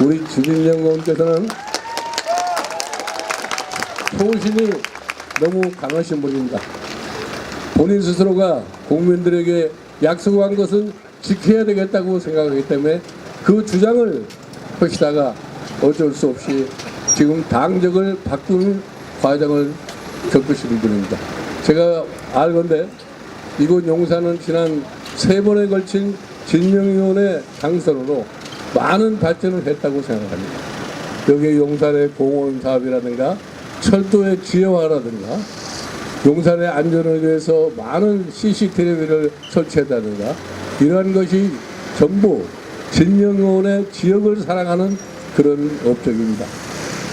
우리 주진영 의원께서는 소신이 너무 강하신 분입니다. 본인 스스로가 국민들에게 약속한 것은 지켜야 되겠다고 생각하기 때문에 그 주장을 하시다가 어쩔 수 없이 지금 당적을 바꾸는 과정을 겪으신 분입니다. 제가 알건데 이곳 용산은 지난 세 번에 걸친 진영위원회 당선으로 많은 발전을 했다고 생각합니다. 여기 용산의 공원 사업이라든가 철도의 지혜화라든가 용산의 안전을 위해서 많은 CCTV를 설치했다든가 이러한 것이 전부 진영원의 지역을 사랑하는 그런 업적입니다.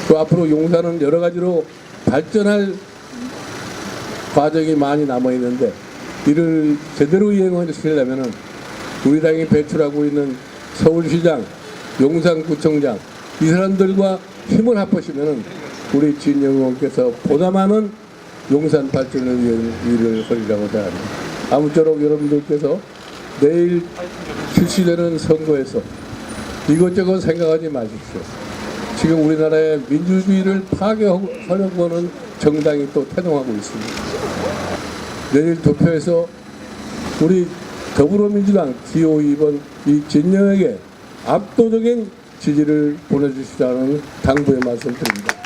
그 앞으로 용산은 여러 가지로 발전할 과정이 많이 남아 있는데 이를 제대로 이행하시려면은 우리 당이 배출하고 있는 서울시장, 용산구청장 이 사람들과 힘을 합하시면은 우리 진영 의원께서 보다 많은 용산 발전을 위한 일을 하리라고 생각합니다. 아무쪼록 여러분들께서 내일 실시되는 선거에서 이것저것 생각하지 마십시오. 지금 우리나라의 민주주의를 파괴하려고 하는 정당이 또 태동하고 있습니다. 내일 투표에서 우리 더불어민주당 기호 2번 이 진영에게 압도적인 지지를 보내주시라는 당부의 말씀 드립니다.